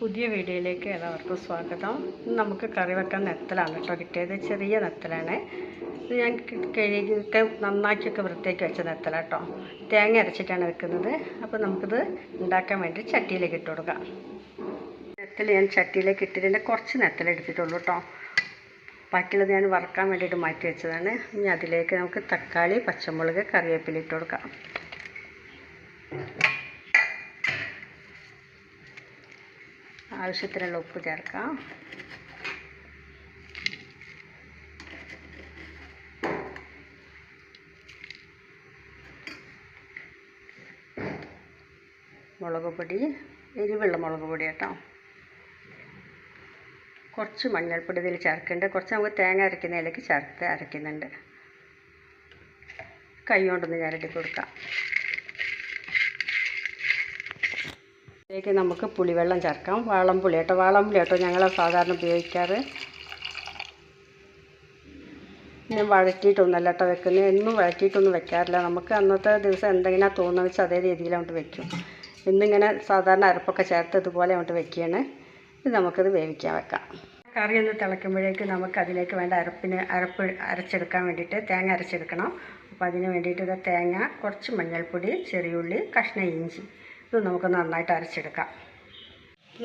പുതിയ വീഡിയോയിലേക്ക് എല്ലാവർക്കും സ്വാഗതം. നമുക്ക് കറി വെക്കാൻ നെത്തലാണ് കേട്ടോ കിട്ടിയത്. ചെറിയ നെത്തലാണ്. ഇത് ഞാൻ കഴുകിയൊക്കെ നന്നാക്കിയൊക്കെ വൃത്തിയാക്കി വെച്ച നെത്തല കേട്ടോ. തേങ്ങ അരച്ചിട്ടാണ് വെക്കുന്നത്. അപ്പോൾ നമുക്കിത് ഉണ്ടാക്കാൻ വേണ്ടി ചട്ടിയിലേക്ക് ഇട്ട് കൊടുക്കാം. നെത്തൽ ഞാൻ ചട്ടിയിലേക്ക് ഇട്ടിട്ട് കുറച്ച് നെത്തല എടുത്തിട്ടുള്ളൂ കേട്ടോ. ബാക്കിയുള്ളത് ഞാൻ വറക്കാൻ വേണ്ടിയിട്ട് മാറ്റി വെച്ചതാണ്. ഇനി അതിലേക്ക് നമുക്ക് തക്കാളി പച്ചമുളക് കറിവേപ്പില ഇട്ട് കൊടുക്കാം. ആവശ്യത്തിനുള്ള ഉപ്പ് ചേർക്കാം. മുളക് പൊടി എരിവുള്ള മുളക് പൊടി കേട്ടോ. കുറച്ച് മഞ്ഞൾപ്പൊടി ഇതിൽ ചേർക്കുന്നുണ്ട്. കുറച്ച് നമുക്ക് തേങ്ങ അരയ്ക്കുന്നതിലേക്ക് ചേർത്ത് അരയ്ക്കുന്നുണ്ട്. കൈ കൊണ്ടൊന്ന് ഞരടി കൊടുക്കാം. ഇതിലേക്ക് നമുക്ക് പുളിവെള്ളം ചേർക്കാം. വാളംപുളി കേട്ടോ. വാളംപുളി കേട്ടോ ഞങ്ങൾ സാധാരണ ഉപയോഗിക്കാറ്. ഞാൻ വഴറ്റിയിട്ടൊന്നല്ല കേട്ടോ വെക്കുന്നത്. എന്നും വഴറ്റിയിട്ടൊന്നും വെക്കാറില്ല. നമുക്ക് അന്നത്തെ ദിവസം എന്തെങ്കിലും തോന്നുന്ന വെച്ചാൽ അതേ രീതിയിൽ അങ്ങോട്ട് വെക്കും. ഇന്നിങ്ങനെ സാധാരണ അരപ്പൊക്കെ ചേർത്ത് ഇതുപോലെ അങ്ങോട്ട് വെക്കുകയാണ്. ഇത് നമുക്കത് വേവിക്കാൻ വെക്കാം. കറി ഒന്ന് തിളയ്ക്കുമ്പോഴേക്ക് നമുക്ക് അതിലേക്ക് വേണ്ട അരപ്പിന് അരപ്പ് അരച്ചെടുക്കാൻ വേണ്ടിയിട്ട് തേങ്ങ അരച്ചെടുക്കണം. അപ്പോൾ അതിന് വേണ്ടിയിട്ട് ഇത് തേങ്ങ കുറച്ച് മഞ്ഞൾപ്പൊടി ചെറിയുള്ളി കഷ്ണ ഇഞ്ചി. ഇത് നമുക്ക് നന്നായിട്ട് അരച്ചെടുക്കാം.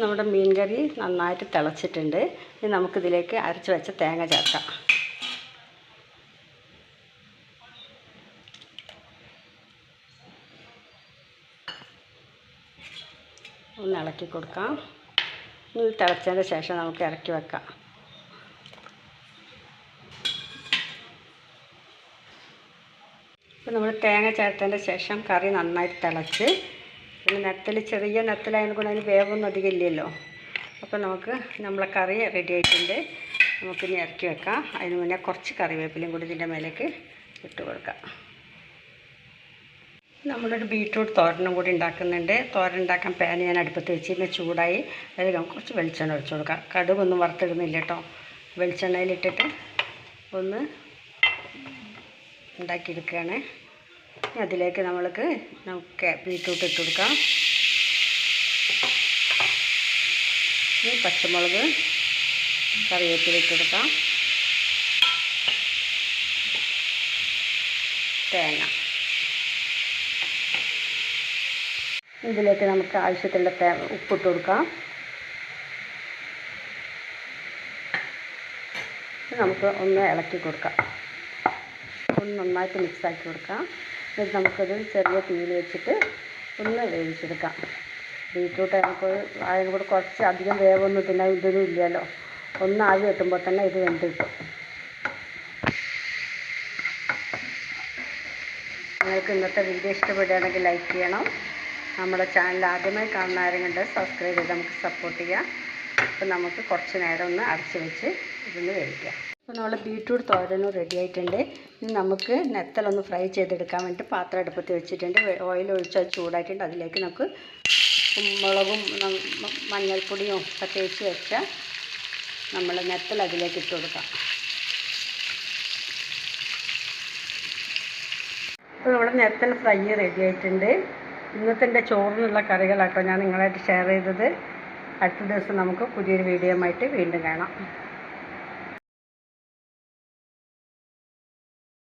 നമ്മുടെ മീൻ കറി നന്നായിട്ട് തിളച്ചിട്ടുണ്ട്. ഇനി നമുക്കിതിലേക്ക് അരച്ച് വെച്ച തേങ്ങ ചേർക്കാം. ഒന്ന് ഇളക്കി കൊടുക്കാം. ഇനി തിളച്ചതിന് ശേഷം നമുക്ക് ഇറക്കി വെക്കാം. ഇപ്പം നമ്മൾ തേങ്ങ ചേർത്തതിന്റെ ശേഷം കറി നന്നായിട്ട് തിളച്ച് പിന്നെ നത്തൽ ചെറിയ നത്തലായത് കൊണ്ട് അതിന് വേവൊന്നും അധികം ഇല്ലല്ലോ. അപ്പോൾ നമുക്ക് നമ്മളെ കറി റെഡി ആയിട്ടുണ്ട്. നമുക്കിനി ഇറക്കി വെക്കാം. അതിന് മുന്നേ കുറച്ച് കറിവേപ്പിലയും കൂടി ഇതിന്റെ മേലേക്ക് ഇട്ട് കൊടുക്കാം. നമ്മളൊരു ബീട്രൂട്ട് തോരനും കൂടി ഉണ്ടാക്കുന്നുണ്ട്. തോരൻ ഉണ്ടാക്കാൻ പാൻ ഞാൻ അടുപ്പത്ത് വെച്ചിരുന്ന് ചൂടായി അതിൽ കുറച്ച് വെളിച്ചെണ്ണ ഒഴിച്ചു കൊടുക്കാം. കടുകൊന്നും വറുത്തിടുന്നില്ല കേട്ടോ. വെളിച്ചെണ്ണയിലിട്ടിട്ട് ഒന്ന് ഉണ്ടാക്കിയെടുക്കുകയാണ്. അതിലേക്ക് നമ്മൾക്ക് നമുക്ക് ബീട്രൂട്ട് ഇട്ട് കൊടുക്കാം. ഈ പച്ചമുളക് കറിവേപ്പില ഇട്ട് കൊടുക്കാം. തേങ്ങ. ഇതിലേക്ക് നമുക്ക് ആവശ്യത്തിലുള്ള തേ ഉപ്പിട്ട് കൊടുക്കാം. നമുക്ക് ഒന്ന് ഇളക്കി കൊടുക്കാം. ഒന്ന് നന്നായിട്ട് മിക്സാക്കി കൊടുക്കാം. എന്നിട്ട് നമുക്കത് ചെറിയ തീയിൽ വെച്ചിട്ട് ഒന്ന് വേവിച്ചെടുക്കാം. ബീറ്റ്റൂട്ട് നമുക്ക് അതിന് കൂടെ കുറച്ച് അധികം വേവൊന്നും പിന്നെ ഇതൊന്നും ഇല്ലല്ലോ. ഒന്ന് ആവി കിട്ടുമ്പോൾ തന്നെ ഇത് വെന്ത് കിട്ടും. നിങ്ങൾക്ക് ഇന്നത്തെ വീഡിയോ ഇഷ്ടപ്പെടുകയാണെങ്കിൽ ലൈക്ക് ചെയ്യണം. നമ്മുടെ ചാനൽ ആദ്യമായി കാണുന്ന ആരെങ്കിലും സബ്സ്ക്രൈബ് ചെയ്ത് നമുക്ക് സപ്പോർട്ട് ചെയ്യാം. അപ്പോൾ നമുക്ക് കുറച്ച് നേരം ഒന്ന് അടച്ച് വെച്ച് ഇതൊന്ന് വേവിക്കാം. അപ്പോൾ നമ്മൾ ബീട്രൂട്ട് തോരനും റെഡി ആയിട്ടുണ്ട്. ഇനി നമുക്ക് നെത്തലൊന്ന് ഫ്രൈ ചെയ്തെടുക്കാൻ വേണ്ടി പാത്രം അടുപ്പത്ത് വെച്ചിട്ടുണ്ട്. ഓയിൽ ഒഴിച്ച് അത് ചൂടായിട്ടുണ്ട്. അതിലേക്ക് നമുക്ക് മുളകും മഞ്ഞൾപ്പൊടിയും ഒക്കെ തേച്ച് വെച്ച നമ്മൾ നെത്തൽ അതിലേക്ക് ഇട്ട് കൊടുക്കാം. അപ്പോൾ നമ്മുടെ നെത്തൽ ഫ്രൈ റെഡി ആയിട്ടുണ്ട്. ഇന്നത്തെ എന്റെ ചോറിനുള്ള കറികളാട്ടോ ഞാൻ നിങ്ങളായിട്ട് ഷെയർ ചെയ്തത്. അടുത്ത ദിവസം നമുക്ക് പുതിയൊരു വീഡിയോ ആയിട്ട് വീണ്ടും കാണാം.